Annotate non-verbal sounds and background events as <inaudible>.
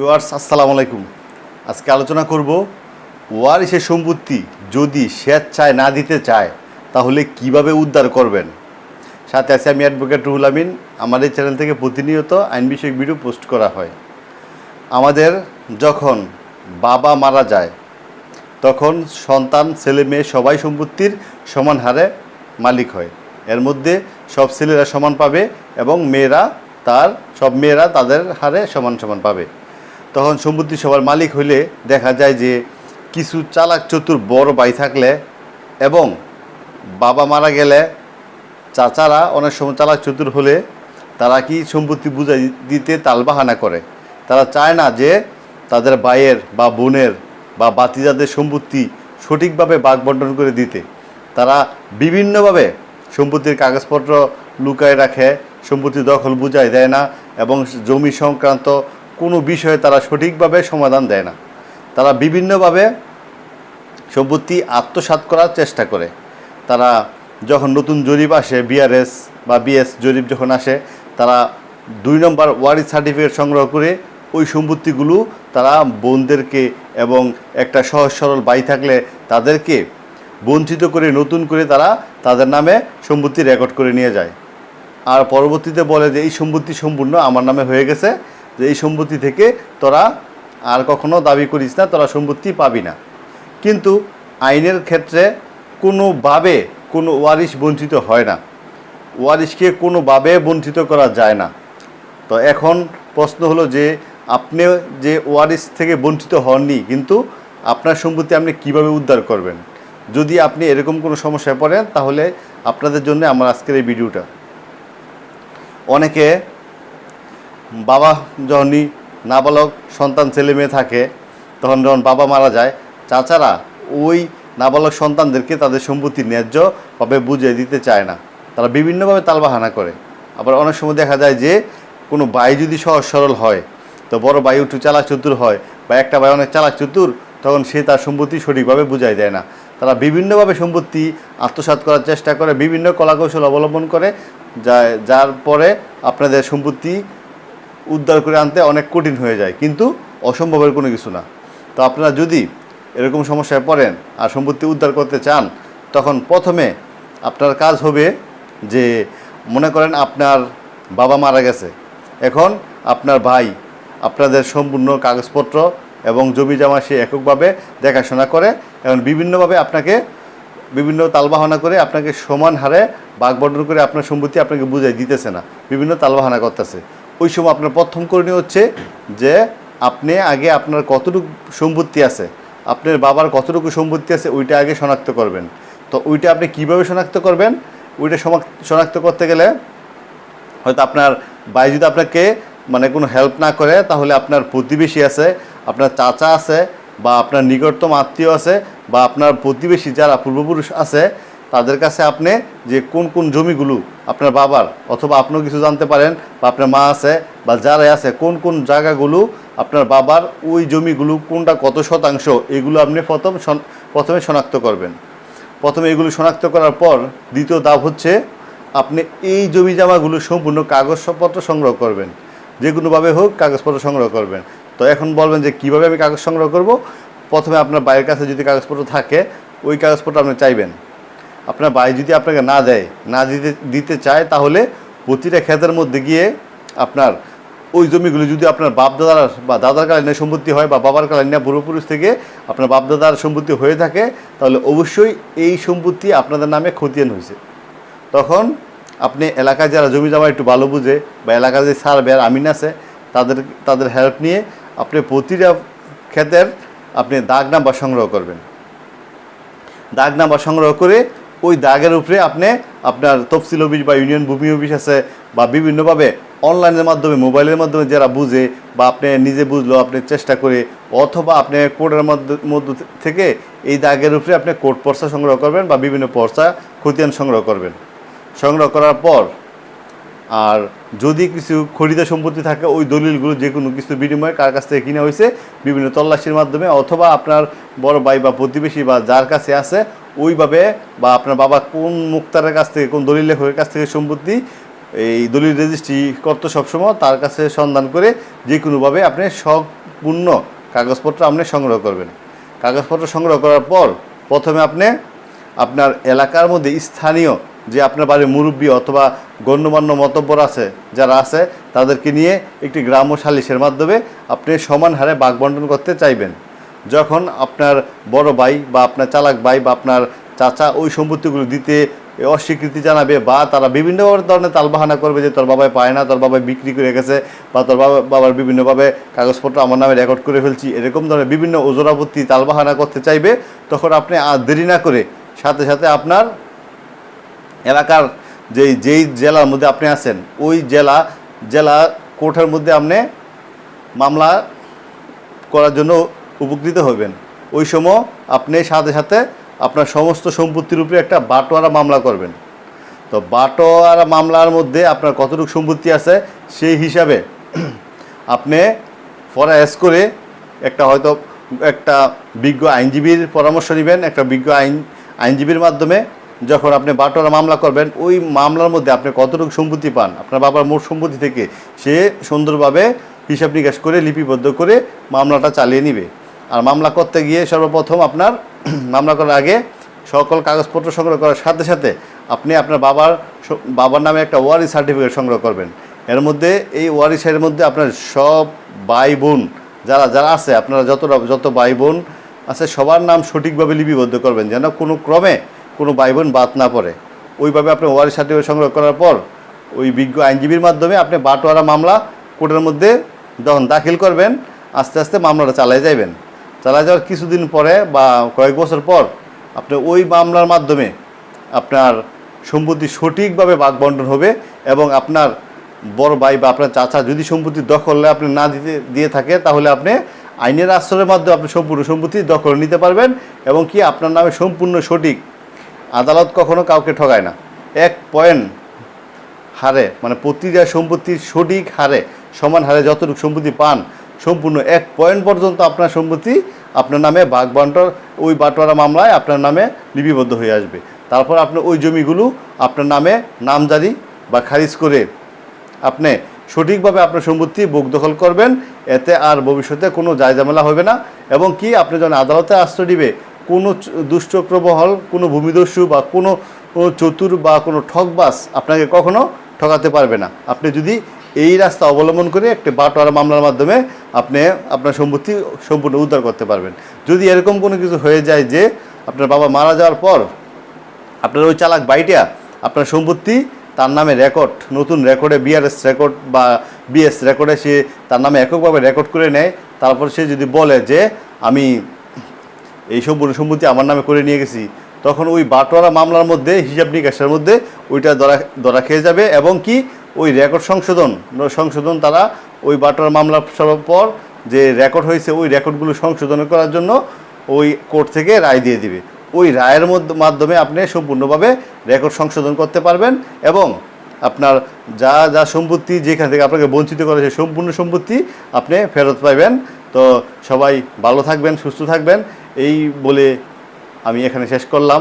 Viewers, আসসালামু আলাইকুম। আজকে আলোচনা করব, ওয়ারিসের সম্পত্তি যদি স্বেচ্ছায় না দিতে চায়, তাহলে কীভাবে উদ্ধার করবেন? সাথে আছে আমি অ্যাডভোকেট রুহুল আমিন। এই চ্যানেল থেকে প্রতিনিয়ত আইন বিষয়ক ভিডিও পোস্ট করা হয়। আমাদের যখন বাবা মারা যায়, তখন সন্তান, ছেলে, মেয়ে সবাই সম্পত্তির সমান হারে মালিক হয়। এর মধ্যে সব ছেলেরা সমান পাবে এবং মেয়েরা তার, সব মেয়েরা তাদের হারে সমান সমান পাবে। তখন সম্পত্তি সবার মালিক হইলে দেখা যায় যে কিছু চালাক চতুর বড় ভাই থাকলে এবং বাবা মারা গেলে চাচারা অনেক সময় চালাক চতুর হলে তারা কি সম্পত্তি বুঝাই দিতে তালবাহানা করে। তারা চায় না যে তাদের ভাইয়ের বা বোনের বা বাতিজাদের সম্পত্তি সঠিকভাবে ভাগ বন্টন করে দিতে। তারা বিভিন্নভাবে সম্পত্তির কাগজপত্র লুকায় রাখে সম্পত্তি দখল বুঝাই দেয় না এবং জমি সংক্রান্ত কোনো বিষয়ে তারা সঠিকভাবে সমাধান দেয় না। তারা বিভিন্নভাবে সম্পত্তি আত্মসাৎ করার চেষ্টা করে। তারা যখন নতুন জরিপ আসে বিআরএস বা বিএস জরিপ যখন আসে, তারা দুই নম্বর ওয়ারিস সার্টিফিকেট সংগ্রহ করে ওই সম্পত্তিগুলো তারা বোনদেরকে এবং একটা সহজ সরল বাই থাকলে তাদেরকে বঞ্চিত করে নতুন করে তারা তাদের নামে সম্পত্তি রেকর্ড করে নিয়ে যায়। আর পরবর্তীতে বলে যে, এই সম্পত্তি সম্পূর্ণ আমার নামে হয়ে গেছে যে এই সম্পত্তি থেকে তোরা আর কখনো দাবি করিস না, তোরা সম্পত্তি পাবি না। কিন্তু আইনের ক্ষেত্রে কোনোভাবে কোনো ওয়ারিশ বঞ্চিত হয় না। ওয়ারিশকে কোনোভাবে বঞ্চিত করা যায় না। তো এখন প্রশ্ন হলো যে, আপনি যে ওয়ারিশ থেকে বঞ্চিত হননি, কিন্তু আপনার সম্পত্তি আপনি কীভাবে উদ্ধার করবেন? যদি আপনি এরকম কোনো সমস্যায় পড়েন, তাহলে আপনাদের জন্য আমার আজকের এই ভিডিওটা। অনেকে বাবা যখনই নাবালক সন্তান ছেলে মেয়ে থাকে, তখন যখন বাবা মারা যায়, চাচারা ওই নাবালক সন্তানদেরকে তাদের সম্পত্তি ন্যায্যভাবে বুঝিয়ে দিতে চায় না। তারা বিভিন্নভাবে তালবাহানা করে। আবার অনেক সময় দেখা যায় যে, কোনো ভাই যদি সহজ সরল হয়, তো বড় ভাই একটু চালাক চতুর হয় বা একটা ভাই অনেক চালাক চতুর, তখন সে তার সম্পত্তি সঠিকভাবে বুঝাই দেয় না। তারা বিভিন্নভাবে সম্পত্তি আত্মসাৎ করার চেষ্টা করে, বিভিন্ন কলাকৌশল অবলম্বন করে, যা যার পরে আপনাদের সম্পত্তি উদ্ধার করে আনতে অনেক কঠিন হয়ে যায়, কিন্তু অসম্ভবের কোনো কিছু না। তো আপনারা যদি এরকম সমস্যায় পড়েন আর সম্পত্তি উদ্ধার করতে চান, তখন প্রথমে আপনার কাজ হবে যে মনে করেন আপনার বাবা মারা গেছে। এখন আপনার ভাই, আপনাদের সম্পূর্ণ কাগজপত্র এবং জমি জমা সে এককভাবে দেখাশোনা করে এবং বিভিন্নভাবে আপনাকে বিভিন্ন তালবাহানা করে আপনাকে সমান হারে বাঘ বন্টন করে আপনার সম্পত্তি আপনাকে বুঝাই দিতেছে না। বিভিন্ন তালবাহানা করতেছে। ওই সময় আপনার প্রথম করণীয় হচ্ছে যে আপনি আগে আপনার কতটুকু সম্পত্তি আছে, আপনার বাবার কতটুকু সম্পত্তি আছে ওইটা আগে শনাক্ত করবেন। তো ওইটা আপনি কীভাবে শনাক্ত করবেন? ওইটা শনাক্ত করতে গেলে হয়তো আপনার ভাই যদি আপনাকে মানে কোনো হেল্প না করে, তাহলে আপনার প্রতিবেশী আছে, আপনার চাচা আছে বা আপনার নিকটতম আত্মীয় আছে বা আপনার প্রতিবেশী যারা পূর্বপুরুষ আছে তাদের কাছে আপনি যে কোন কোন জমিগুলো আপনার বাবার অথবা আপনিও কিছু জানতে পারেন বা আপনার মা আছে বা যারা আছে, কোন কোন জায়গাগুলো আপনার বাবার ওই জমিগুলো কোনটা কত শতাংশ এগুলো আপনি প্রথম প্রথমে শনাক্ত করবেন। প্রথমে এগুলো শনাক্ত করার পর দ্বিতীয় ধাপ হচ্ছে আপনি এই জমি জামাগুলো সম্পূর্ণ কাগজপত্র সংগ্রহ করবেন। যে কোনোভাবে হোক কাগজপত্র সংগ্রহ করবেন। তো এখন বলবেন যে কীভাবে আমি কাগজ সংগ্রহ করব? প্রথমে আপনার বাইরের কাছে যদি কাগজপত্র থাকে, ওই কাগজপত্র আপনি চাইবেন। আপনার ভাই যদি আপনাকে না দেয়, না দিতে দিতে চায়, তাহলে প্রতিটা ক্ষেতের মধ্যে গিয়ে আপনার ওই জমিগুলো যদি আপনার বাপ দাদার বা দাদার কালীনের সম্পত্তি হয় বা বাবার কালীনা পূর্বপুরুষ থেকে আপনার বাপ দাদার সম্পত্তি হয়ে থাকে, তাহলে অবশ্যই এই সম্পত্তি আপনাদের নামে খতিয়ান হয়েছে। তখন আপনি এলাকায় যারা জমি জমা একটু ভালো বুঝে বা এলাকার যে সার্ভে আর আমিন আছে, তাদের তাদের হেল্প নিয়ে আপনি প্রতিটা ক্ষেতের আপনি দাগ নাম্বার সংগ্রহ করবেন। দাগ নাম্বার সংগ্রহ করে ওই দাগের উপরে আপনি আপনার তফসিল অফিস বা ইউনিয়ন ভূমি অফিস আছে বা বিভিন্নভাবে অনলাইনের মাধ্যমে, মোবাইলের মাধ্যমে যারা বুঝে বা আপনি নিজে বুঝলো, আপনি চেষ্টা করে অথবা আপনি কোর্টের মধ্য থেকে এই দাগের উপরে আপনি কোর্ট পর্চা সংগ্রহ করবেন বা বিভিন্ন পর্চা খতিয়ান সংগ্রহ করবেন। সংগ্রহ করার পর আর যদি কিছু খরিদা সম্পত্তি থাকে, ওই দলিলগুলো যে কোনো কিছু বিনিময়ে কার কাছ থেকে কিনা হয়েছে, বিভিন্ন তল্লাশির মাধ্যমে অথবা আপনার বড় ভাই বা প্রতিবেশী বা যার কাছে আছে ওইভাবে বা আপনার বাবা কোন মুক্তারের কাছ থেকে, কোন দলিল লেখকের কাছ থেকে সম্পত্তি, এই দলিল রেজিস্ট্রি করতো সবসময়, তার কাছে সন্ধান করে যে কোনোভাবে আপনি সম্পূর্ণ কাগজপত্র আপনি সংগ্রহ করবেন। কাগজপত্র সংগ্রহ করার পর প্রথমে আপনি আপনার এলাকার মধ্যে স্থানীয় যে আপনার বাড়ির মুরব্বী অথবা গণ্যমান্য মতব্বর আছে, যারা আছে, তাদেরকে নিয়ে একটি গ্রাম্য সালিশের মাধ্যমে আপনি সমান হারে বাঘ বন্টন করতে চাইবেন। যখন আপনার বড় ভাই বা আপনার চালাক ভাই বা আপনার চাচা ওই সম্পত্তিগুলো দিতে অস্বীকৃতি জানাবে বা তারা বিভিন্ন ধরনের তালবাহানা করবে যে তোর বাবাই পায় না, তোর বাবাই বিক্রি করে গেছে বা তোর বাবা, বাবার বিভিন্নভাবে কাগজপত্র আমার নামে রেকর্ড করে ফেলছি, এরকম ধরনের বিভিন্ন ওজোরাপত্তি তালবাহানা করতে চাইবে, তখন আপনি আর দেরি না করে সাথে সাথে আপনার এলাকার যেই যেই জেলার মধ্যে আপনি আছেন, ওই জেলা জেলা কোর্টের মধ্যে আপনি মামলা করার জন্য উপকৃত হবেন ওই সময় আপনি সাথে সাথে আপনার সমস্ত সম্পত্তির উপরে একটা বাটোয়ারা মামলা করবেন। তো বাটোয়ারা মামলার মধ্যে আপনার কতটুকু সম্পত্তি আছে সেই হিসাবে আপনি ফরাএস করে একটা হয়তো একটা বিজ্ঞ আইনজীবীর পরামর্শ নেবেন, একটা বিজ্ঞ আইন, আইনজীবীর মাধ্যমে যখন আপনি বাটোয়ারা মামলা করবেন, ওই মামলার মধ্যে আপনি কতটুকু সম্পত্তি পান? আপনার বাবার মোট সম্পত্তি থেকে সে সুন্দরভাবে হিসাব নিকাশ করে লিপিবদ্ধ করে মামলাটা চালিয়ে নেবে। আর মামলা করতে গিয়ে সর্বপ্রথম আপনার <clears throat> মামলা করার আগে সকল কাগজপত্র সংগ্রহ করার সাথে সাথে আপনি আপনার বাবার বাবার নামে একটা ওয়ারি সার্টিফিকেট সংগ্রহ করবেন। এর মধ্যে এই ওয়ারিসের মধ্যে আপনার সব ভাই বোন যারা যারা আছে, আপনারা যত যত ভাই বোন আছে, সবার নাম সঠিকভাবে লিপিবদ্ধ করবেন যেন কোনো ক্রমে কোনো ভাই বোন বাদ না পড়ে। ওইভাবে আপনি ওয়ারি সার্টিফিকেট সংগ্রহ করার পর ওই বিজ্ঞ আইনজীবীর মাধ্যমে আপনি বাটোয়ারা মামলা কোর্টের মধ্যে যখন দাখিল করবেন, আস্তে আস্তে মামলাটা চালিয়ে যাবেন চালিয়ে যাওয়ার কিছুদিন পরে বা কয়েক বছর পর আপনি ওই মামলার মাধ্যমে আপনার সম্পত্তি সঠিকভাবে ভাগ বন্টন হবে এবং আপনার বড় ভাই বা আপনার চাচা যদি সম্পত্তি দখলে আপনি না দিতে, দিয়ে থাকে, তাহলে আপনি আইনের আশ্রয়ের মাধ্যমে আপনি সম্পূর্ণ সম্পত্তি দখল নিতে পারবেন এবং কি আপনার নামে সম্পূর্ণ সঠিক আদালত কখনো কাউকে ঠগায় না। এক পয়েন্ট হারে মানে প্রতিটা সম্পত্তির সঠিক হারে, সমান হারে যতটুকু সম্পত্তি পান সম্পূর্ণ এক পয়েন্ট পর্যন্ত আপনার সম্পত্তি আপনার নামে বাঘ বান্টর, ওই বাটোয়ারা মামলায় আপনার নামে লিপিবদ্ধ হয়ে আসবে। তারপর আপনি ওই জমিগুলো আপনার নামে নামজারি বা খারিজ করে আপনি সঠিকভাবে আপনার সম্পত্তি বুক দখল করবেন, এতে আর ভবিষ্যতে কোনো জায়জামেলা হবে না এবং কি আপনি যখন আদালতে আশ্রয় দিবে কোনো দুশ্চক্রবহল কোনো ভূমিদস্যু বা কোনো চতুর বা কোনো ঠকবাস আপনাকে কখনো ঠকাতে পারবে না। আপনি যদি এই রাস্তা অবলম্বন করে একটি বাটোয়ারা মামলার মাধ্যমে আপনি আপনার সম্পত্তি সম্পূর্ণ উদ্ধার করতে পারবেন। যদি এরকম কোনো কিছু হয়ে যায় যে আপনার বাবা মারা যাওয়ার পর আপনার ওই চালাক বাইটা আপনার সম্পত্তি তার নামে রেকর্ড নতুন রেকর্ডে বিআরএস রেকর্ড বা বিএস রেকর্ডে সে তার নামে এককভাবে রেকর্ড করে নেয়, তারপর সে যদি বলে যে আমি এই সম্পূর্ণ সম্পত্তি আমার নামে করে নিয়ে গেছি, তখন ওই বাটোয়ারা মামলার মধ্যে, হিসাব নিকাশের মধ্যে ওইটা ধরা ধরা খেয়ে যাবে এবং কি ওই রেকর্ড সংশোধন সংশোধন তারা ওই বাটোয়ারা মামলা সবার পর যে রেকর্ড হয়েছে, ওই রেকর্ডগুলো সংশোধন করার জন্য ওই কোর্ট থেকে রায় দিয়ে দিবে। ওই রায়ের মধ্য, মাধ্যমে আপনি সম্পূর্ণভাবে রেকর্ড সংশোধন করতে পারবেন এবং আপনার যা যা সম্পত্তি যেখান থেকে আপনাকে বঞ্চিত করা সেই সম্পূর্ণ সম্পত্তি আপনি ফেরত পাইবেন। তো সবাই ভালো থাকবেন, সুস্থ থাকবেন। এই বলে আমি এখানে শেষ করলাম।